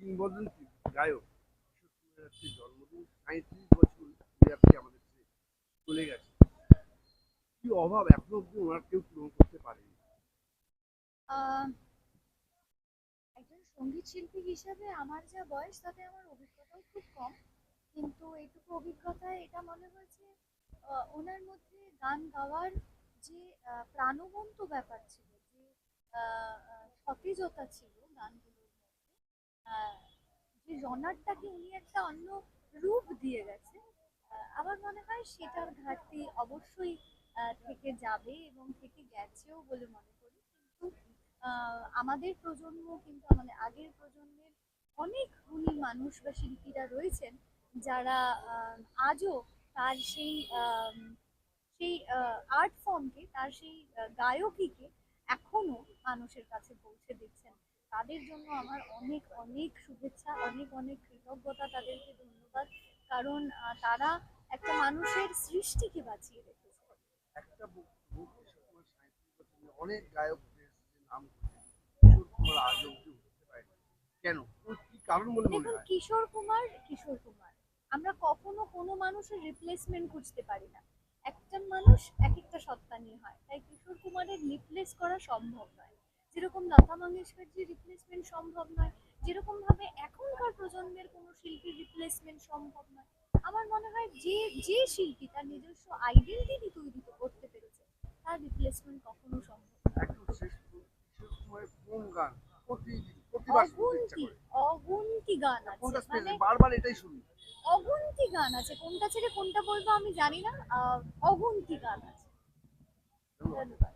গায়ক জন্মদিন সাঁত্রিশ বছর আমাদের চলে গেছে। কি অভাব এখনও অব্দি ওনার কেউ পূরণ করতে পারেনি। একজন সংগীত শিল্পী হিসেবে আমার যা বয়স তাতে আমার অভিজ্ঞতাও খুব কম। কিন্তু এইটুকু অভিজ্ঞতায় এটা মনে হয়েছে ওনার মধ্যে গান গাওয়ার যে প্রাণবন্ত ব্যাপার ছিল যে সতেজতা ছিল আহ, যে জনারটাকে উনি একটা অন্য রূপ দিয়ে গেছে আমার মনে হয় সেটার ঘাটতি অবশ্যই থেকে যাবে এবং থেকে গেছেও বলে মনে করি। কিন্তু আমাদের প্রজন্ম কিন্তু আমাদের আগের প্রজন্মের অনেক গুণী মানুষ বা শিল্পীরা রয়েছেন যারা আজও তার সেই সেই আর্ট ফর্মকে তার সেই গায়কীকে এখনও মানুষের কাছে পৌঁছে দিচ্ছেন। তাদের জন্য আমার অনেক অনেক শুভেচ্ছা অনেক অনেক কৃতজ্ঞতা তাদেরকে ধন্যবাদ। কারণ তারা একটা মানুষের সৃষ্টিকে বাঁচিয়ে রেখেছে। একটা অনেক গায়কদের নাম কেন? কি কারণ মনে দেখুন কিশোর কুমার কিশোর কুমার। আমরা কখনো কোনো মানুষের রিপ্লেসমেন্ট খুঁজতে পারি না। একটা মানুষ এক একটা সত্তা নিয়ে হয়। তাই কিশোর কুমারের রিপ্লেস করা সম্ভব নয়। যেরকম লতা মঙ্গেশকর মঙ্গেশকরজির রিপ্লেসমেন্ট সম্ভব নয় যেরকম ভাবে এখনকার প্রজন্মের কোনো শিল্পীর রিপ্লেসমেন্ট সম্ভব নয় আমার মনে হয় যে যে শিল্পী তার নিজস্ব আইডেন্টিটি তৈরি করতে পেরেছে তার রিপ্লেসমেন্ট কখনো সম্ভব অগুন্তি অগুন্তি গান আছে মানে বারবার এটাই শুনি। অগুন্তি গান আছে কোনটা ছেড়ে কোনটা বলব আমি জানি না অগুন্তি গান আছে। ধন্যবাদ।